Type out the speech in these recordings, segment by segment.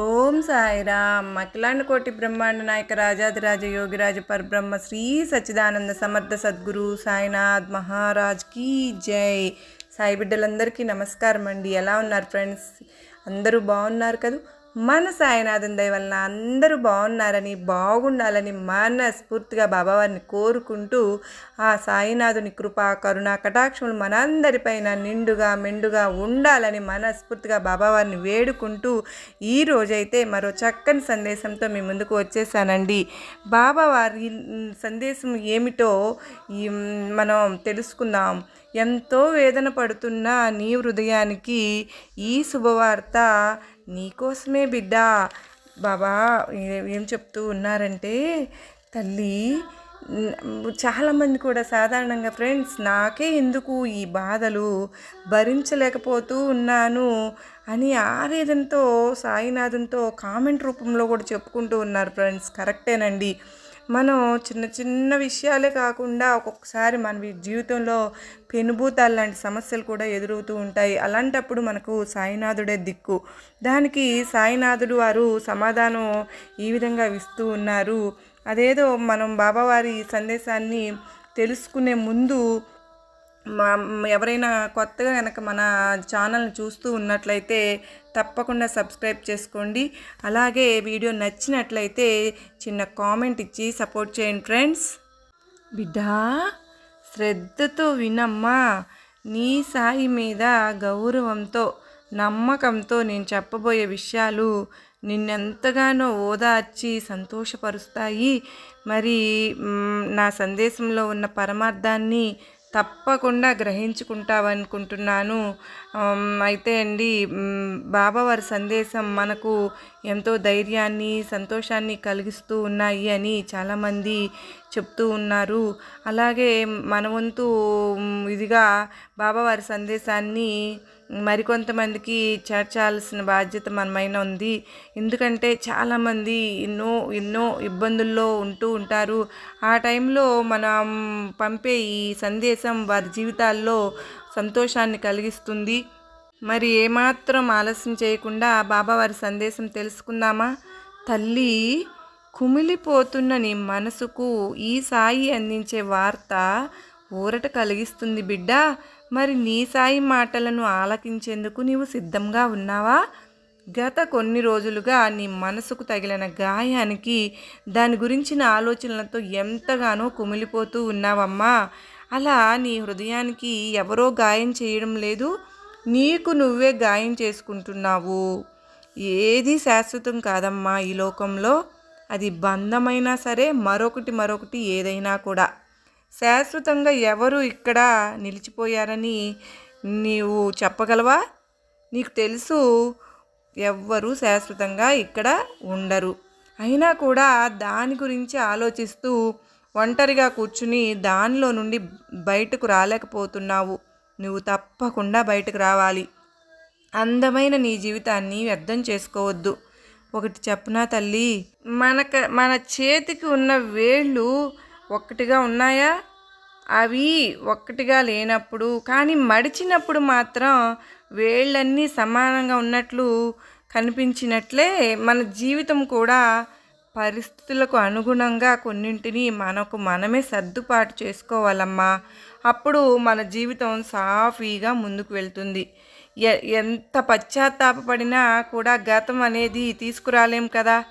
ఓం సాయిరామ్. అఖిలాండ కోటి బ్రహ్మాండ నాయక రాజాదిరాజ యోగిరాజ పరబ్రహ్మ శ్రీ సచ్చిదానంద సమర్థ సద్గురు సాయినాథ్ మహారాజ్ కీ జై. సాయి బిడ్డలందరికీ నమస్కారం అండి ఎలా ఉన్నారు ఫ్రెండ్స్? అందరూ బాగున్నారు కదా? మన సాయినాథన్ దయ వలన అందరూ బాగున్నారని బాగుండాలని మనస్ఫూర్తిగా బాబావారిని కోరుకుంటూ ఆ సాయినాథుని కృప కరుణ కటాక్షములు మనందరిపైన నిండుగా మెండుగా ఉండాలని మనస్ఫూర్తిగా బాబావారిని వేడుకుంటూ ఈ రోజైతే మరో చక్కని సందేశంతో మీ ముందుకు వచ్చేసానండి. బాబావారి సందేశం ఏమిటో మనం తెలుసుకుందాం. ఎంతో వేదన పడుతున్న నీ హృదయానికి ఈ శుభవార్త నీకోసమే బిడ్డ. బాబా ఏం చెప్తూ ఉన్నారంటే తల్లి చాలామంది కూడా సాధారణంగా ఫ్రెండ్స్ నాకే ఎందుకు ఈ బాధలు? భరించలేకపోతూ ఉన్నాను అని ఆవేదనతో సాయినాథంతో కామెంట్ రూపంలో కూడా చెప్పుకుంటూ ఉన్నారు ఫ్రెండ్స్. కరెక్టేనండి. మనం చిన్న చిన్న విషయాలే కాకుండా ఒక్కొక్కసారి మన జీవితంలో పెనుభూతాలు లాంటి సమస్యలు కూడా ఎదురవుతూ ఉంటాయి. అలాంటప్పుడు మనకు సాయినాథుడే దిక్కు. దానికి సాయినాథుడు వారు సమాధానం ఈ విధంగా ఇస్తూ ఉన్నారు. అదేదో మనం బాబావారి సందేశాన్ని తెలుసుకునే ముందు మా ఎవరైనా కొత్తగా కనుక మన ఛానల్ని చూస్తూ ఉన్నట్లయితే తప్పకుండా సబ్స్క్రైబ్ చేసుకోండి. అలాగే వీడియో నచ్చినట్లయితే చిన్న కామెంట్ ఇచ్చి సపోర్ట్ చేయండి ఫ్రెండ్స్. బిడ్డా శ్రద్ధతో వినమ్మా. నీ సాయి మీద గౌరవంతో నమ్మకంతో నేను చెప్పబోయే విషయాలు నిన్నెంతగానో ఓదార్చి సంతోషపరుస్తాయి. మరి నా సందేశంలో ఉన్న పరమార్థాన్ని తప్పకుండా గ్రహించుకుంటావనుకుంటున్నాను. అయితే అండి బాబావారి సందేశం మనకు ఎంతో ధైర్యాన్ని సంతోషాన్ని కలిగిస్తూ ఉన్నాయి అని చాలామంది చెప్తూ ఉన్నారు. అలాగే మన వంతు ఇదిగా బాబావారి సందేశాన్ని మరికొంతమందికి చేర్చాల్సిన బాధ్యత మనమైన ఉంది. ఎందుకంటే చాలామంది ఎన్నో ఎన్నో ఇబ్బందుల్లో ఉంటూ ఉంటారు. ఆ టైంలో మనం పంపే ఈ సందేశం వారి జీవితాల్లో సంతోషాన్ని కలిగిస్తుంది. మరి ఏమాత్రం ఆలస్యం చేయకుండా బాబావారి సందేశం తెలుసుకుందామా? తల్లి! కుమిలిపోతున్న నీ మనసుకు ఈ సాయి అందించే వార్త ఊరట కలిగిస్తుంది బిడ్డ. మరి నీ సాయి మాటలను ఆలకించేందుకు నీవు సిద్ధంగా ఉన్నావా? గత కొన్ని రోజులుగా నీ మనసుకు తగిలిన గాయానికి దాని గురించిన ఆలోచనలతో ఎంతగానో కుమిలిపోతూ ఉన్నావమ్మా. అలా నీ హృదయానికి ఎవరో గాయం చేయడం లేదు. నీకు నువ్వే గాయం చేసుకుంటున్నావు. ఏది శాశ్వతం కాదమ్మా ఈ లోకంలో. అది బంధమైనా సరే మరొకటి మరొకటి ఏదైనా కూడా. శాశ్వతంగా ఎవరు ఇక్కడ నిలిచిపోయారని నీవు చెప్పగలవా? నీకు తెలుసు ఎవ్వరూ శాశ్వతంగా ఇక్కడ ఉండరు. అయినా కూడా దాని గురించి ఆలోచిస్తూ ఒంటరిగా కూర్చుని దానిలో నుండి బయటకు రాలేకపోతున్నావు. నువ్వు తప్పకుండా బయటకు రావాలి. అందమైన నీ జీవితాన్ని వ్యర్థం చేసుకోవద్దు. ఒకటి చెప్పనా తల్లి? మనక మన చేతికి ఉన్న వేళ్ళు ఒక్కటిగా ఉన్నాయా? అవి ఒక్కటిగా లేనప్పుడు కానీ మడిచినప్పుడు మాత్రం వేళ్ళన్నీ సమానంగా ఉన్నట్లు కనిపించినట్లే మన జీవితం కూడా పరిస్థితులకు అనుగుణంగా కొన్నింటిని మనకు మనమే సర్దుబాటు చేసుకోవాలమ్మా. అప్పుడు మన జీవితం సాఫీగా ముందుకు వెళ్తుంది. ఎంత పశ్చాత్తాపపడినా కూడా గతం అనేది తీసుకురాలేం కదా.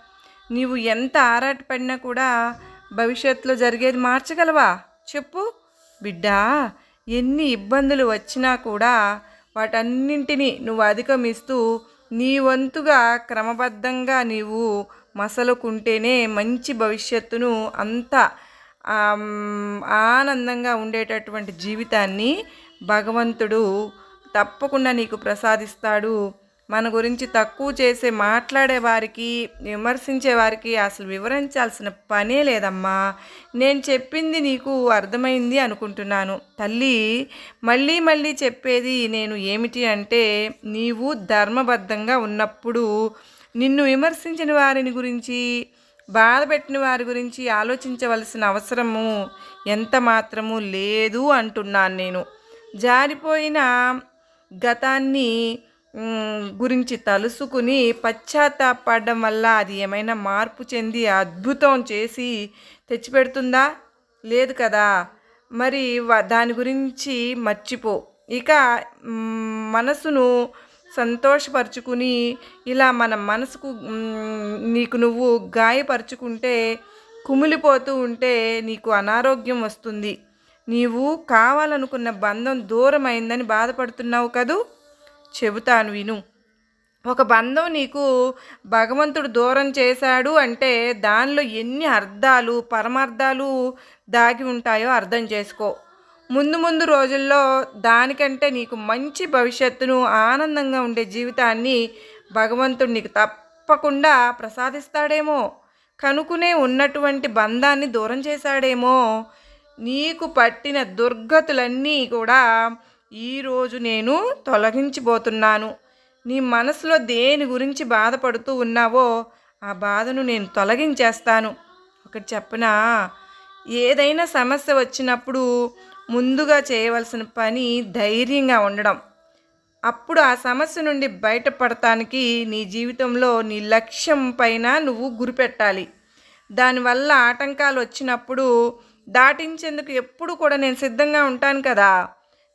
నీవు ఎంత ఆరాటపడినా కూడా భవిష్యత్తులో జరిగేది మార్చగలవా? చెప్పు. బిడ్డా ఎన్ని ఇబ్బందులు వచ్చినా కూడా వాటన్నింటినీ నువ్వు అధిగమిస్తూ నీ వంతుగా క్రమబద్ధంగా నీవు మసలుకుంటేనే మంచి భవిష్యత్తును అంత ఆనందంగా ఉండేటటువంటి జీవితాన్ని భగవంతుడు తప్పకుండా నీకు ప్రసాదిస్తాడు. మన గురించి తక్కువ చేసే మాట్లాడే వారికి విమర్శించే వారికి అసలు వివరించాల్సిన పనే లేదమ్మా. నేను చెప్పింది నీకు అర్థమైంది అనుకుంటున్నాను. తల్లి మళ్ళీ మళ్ళీ చెప్పేది నేను ఏమిటి అంటే నీవు ధర్మబద్ధంగా ఉన్నప్పుడు నిన్ను విమర్శించిన వారిని గురించి బాధపెట్టిన వారి గురించి ఆలోచించవలసిన అవసరము ఎంత మాత్రము లేదు అంటున్నాను నేను. జారిపోయిన గతాన్ని గురించి తలుసుకుని పశ్చాత్తాపడడం వల్ల అది ఏమైనా మార్పు చెంది అద్భుతం చేసి తెచ్చిపెడుతుందా? లేదు కదా. మరి వ- దాని గురించి మర్చిపో. ఇక మనసును సంతోషపరుచుకుని ఇలా మన మనసుకు నీకు నువ్వు గాయపరుచుకుంటే కుమిలిపోతూ ఉంటే నీకు అనారోగ్యం వస్తుంది. నీవు కావాలనుకున్న బంధం దూరమైందని బాధపడుతున్నావు కదూ? చెబుతాను విను. ఒక బంధం నీకు భగవంతుడు దూరం చేశాడు అంటే దానిలో ఎన్ని అర్థాలు పరమార్థాలు దాగి ఉంటాయో అర్థం చేసుకో. ముందు ముందు రోజుల్లో దానికంటే నీకు మంచి భవిష్యత్తును ఆనందంగా ఉండే జీవితాన్ని భగవంతుడు నీకు తప్పకుండా ప్రసాదిస్తాడేమో. కనుకునే ఉన్నటువంటి బంధాన్ని దూరం చేశాడేమో. నీకు పట్టిన దుర్గతులన్నీ కూడా ఈరోజు నేను తొలగించిపోతున్నాను. నీ మనసులో దేని గురించి బాధపడుతూ ఉన్నావో ఆ బాధను నేను తొలగించేస్తాను. ఒకటి చెప్పనా? ఏదైనా సమస్య వచ్చినప్పుడు ముందుగా చేయవలసిన పని ధైర్యంగా ఉండడం. అప్పుడు ఆ సమస్య నుండి బయటపడటానికి నీ జీవితంలో నీ లక్ష్యం పైన నువ్వు గురిపెట్టాలి. దానివల్ల ఆటంకాలు వచ్చినప్పుడు దాటించేందుకు ఎప్పుడు కూడా నేను సిద్ధంగా ఉంటాను కదా.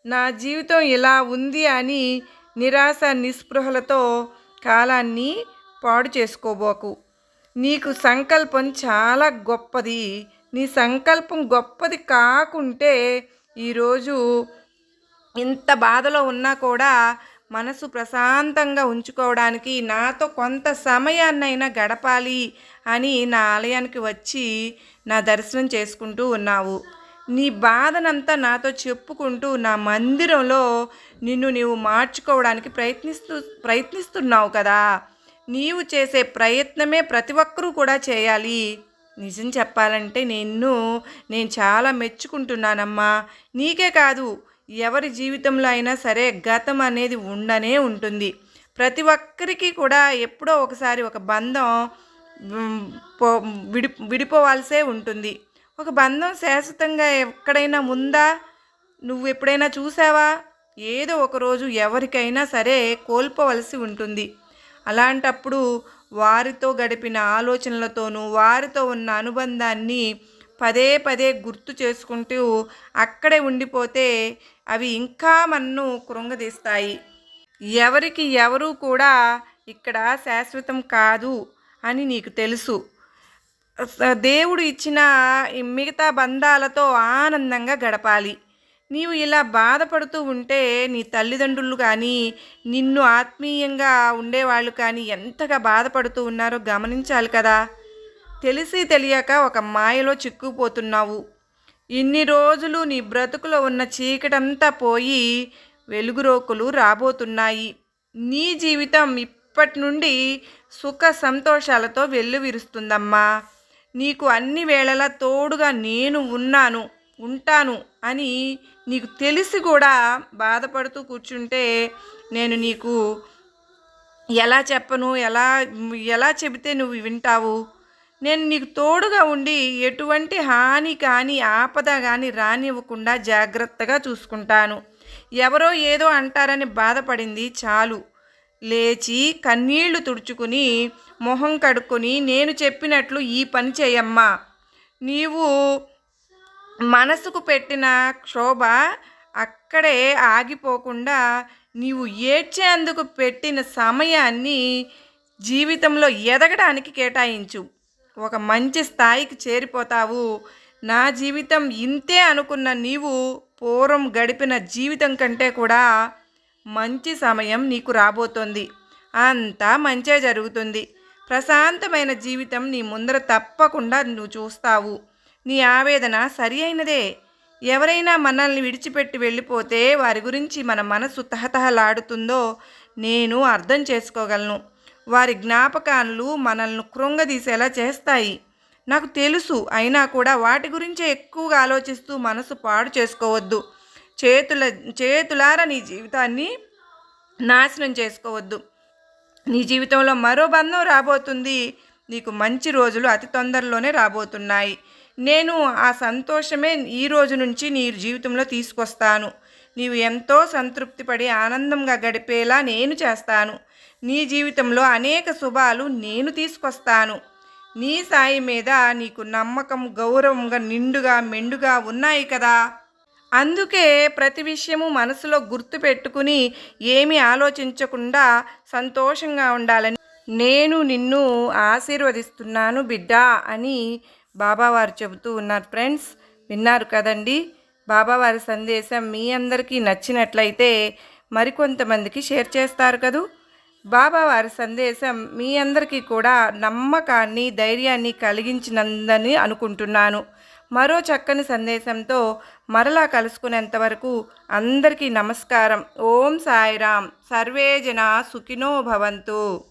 నా జీవితం ఇలా ఉంది అని నిరాశ నిస్పృహలతో కాలాన్ని పాడు చేసుకోబోకు. నీకు సంకల్పం చాలా గొప్పది. నీ సంకల్పం గొప్పది కాకుంటే ఈరోజు ఇంత బాధలో ఉన్నా కూడా మనసు ప్రశాంతంగా ఉంచుకోవడానికి నాతో కొంత సమయాన్నైనా గడపాలి అని నా ఆలయానికి వచ్చి నా దర్శనం చేసుకుంటూ ఉన్నావు. నీ బాధనంతా నాతో చెప్పుకుంటూ నా మందిరంలో నిన్ను నీవు మార్చుకోవడానికి ప్రయత్నిస్తూ ప్రయత్నిస్తున్నావు కదా. నీవు చేసే ప్రయత్నమే ప్రతి ఒక్కరూ కూడా చేయాలి. నిజం చెప్పాలంటే నిన్ను నేను చాలా మెచ్చుకుంటున్నానమ్మా. నీకే కాదు ఎవరి జీవితంలో అయినా సరే గతం అనేది ఉండనే ఉంటుంది. ప్రతి ఒక్కరికి కూడా ఎప్పుడో ఒకసారి ఒక బంధం విడి విడిపోవాల్సే ఉంటుంది. ఒక బంధం శాశ్వతంగా ఎక్కడైనా ఉందా? నువ్వు ఎప్పుడైనా చూసావా? ఏదో ఒకరోజు ఎవరికైనా సరే కోల్పోవలసి ఉంటుంది. అలాంటప్పుడు వారితో గడిపిన ఆలోచనలతోనూ వారితో ఉన్న అనుబంధాన్ని పదే పదే గుర్తు చేసుకుంటూ అక్కడే ఉండిపోతే అవి ఇంకా మన్ను కృంగదీస్తాయి. ఎవరికి ఎవరు కూడా ఇక్కడ శాశ్వతం కాదు అని నీకు తెలుసు. స- దేవుడు ఇచ్చిన మిగతా బంధాలతో ఆనందంగా గడపాలి. నీవు ఇలా బాధపడుతూ ఉంటే నీ తల్లిదండ్రులు కానీ నిన్ను ఆత్మీయంగా ఉండేవాళ్ళు కానీ ఎంతగా బాధపడుతూ ఉన్నారో గమనించాలి కదా. తెలిసి తెలియక ఒక మాయలో చిక్కుపోతున్నావు ఇన్ని రోజులు నీ బ్రతుకులో ఉన్న చీకటంతా పోయి వెలుగురోకులు రాబోతున్నాయి. నీ జీవితం ఇప్పటి నుండి సుఖ సంతోషాలతో వెల్లువిరుస్తుందమ్మా. నీకు అన్ని వేళలా తోడుగా నేను ఉన్నాను ఉంటాను అని నీకు తెలిసి కూడా బాధపడుతూ కూర్చుంటే నేను నీకు ఎలా చెప్పను ఎలా ఎలా చెబితే నువ్వు వింటావు? నేను నీకు తోడుగా ఉండి ఎటువంటి హాని కానీ ఆపద కానీ రానివ్వకుండా జాగ్రత్తగా చూసుకుంటాను. ఎవరో ఏదో అంటారని బాధపడింది చాలు. లేచి కన్నీళ్ళు తుడుచుకుని మొహం కడుక్కొని నేను చెప్పినట్లు ఈ పని చేయమ్మా. నీవు మనసుకు పెట్టిన క్షోభ అక్కడే ఆగిపోకుండా నీవు ఏడ్చేందుకు పెట్టిన సమయాన్ని జీవితంలో ఎదగడానికి కేటాయించు. ఒక మంచి స్థాయికి చేరిపోతావు. నా జీవితం ఇంతే అనుకున్న నీవు పూర్వం గడిపిన జీవితం కంటే కూడా మంచి సమయం నీకు రాబోతోంది. అంతా మంచే జరుగుతుంది. ప్రశాంతమైన జీవితం నీ ముందర తప్పకుండా నువ్వు చూస్తావు. నీ ఆవేదన సరి అయినదే. ఎవరైనా మనల్ని విడిచిపెట్టి వెళ్ళిపోతే వారి గురించి మన మనసు తహతహలాడుతుందో నేను అర్థం చేసుకోగలను. వారి జ్ఞాపకాలు మనల్ని కృంగదీసేలా చేస్తాయి. నాకు తెలుసు అయినా కూడా వాటి గురించే ఎక్కువగా ఆలోచిస్తూ మనసు పాడు చేసుకోవద్దు. చేతుల చేతులారా నీ జీవితాన్ని నాశనం చేసుకోవద్దు. నీ జీవితంలో మరో బంధం రాబోతుంది. నీకు మంచి రోజులు అతి తొందరలోనే రాబోతున్నాయి. నేను ఆ సంతోషమే ఈ రోజు నుంచి నీ జీవితంలో తీసుకొస్తాను. నీవు ఎంతో సంతృప్తి పడి ఆనందంగా గడిపేలా నేను చేస్తాను. నీ జీవితంలో అనేక శుభాలు నేను తీసుకొస్తాను. నీ సాయి మీద నీకు నమ్మకం గౌరవంగా నిండుగా మెండుగా ఉన్నాయి కదా. అందుకే ప్రతి విషయము మనసులో గుర్తు పెట్టుకుని ఏమీ ఆలోచించకుండా సంతోషంగా ఉండాలని నేను నిన్ను ఆశీర్వదిస్తున్నాను బిడ్డా అని బాబావారు చెబుతూ ఉన్నారు ఫ్రెండ్స్. విన్నారు కదండి? బాబావారి సందేశం మీ అందరికీ నచ్చినట్లయితే మరికొంతమందికి షేర్ చేస్తారు కదూ? బాబావారి సందేశం మీ అందరికీ కూడా నమ్మకాన్ని ధైర్యాన్ని కలిగించినందని అనుకుంటున్నాను. మరో చక్కని సందేశంతో మరలా కలుసుకునేంత వరకు అందరికీ నమస్కారం. ఓం సాయిరామ్. సర్వే జన సుఖినో భవంతు.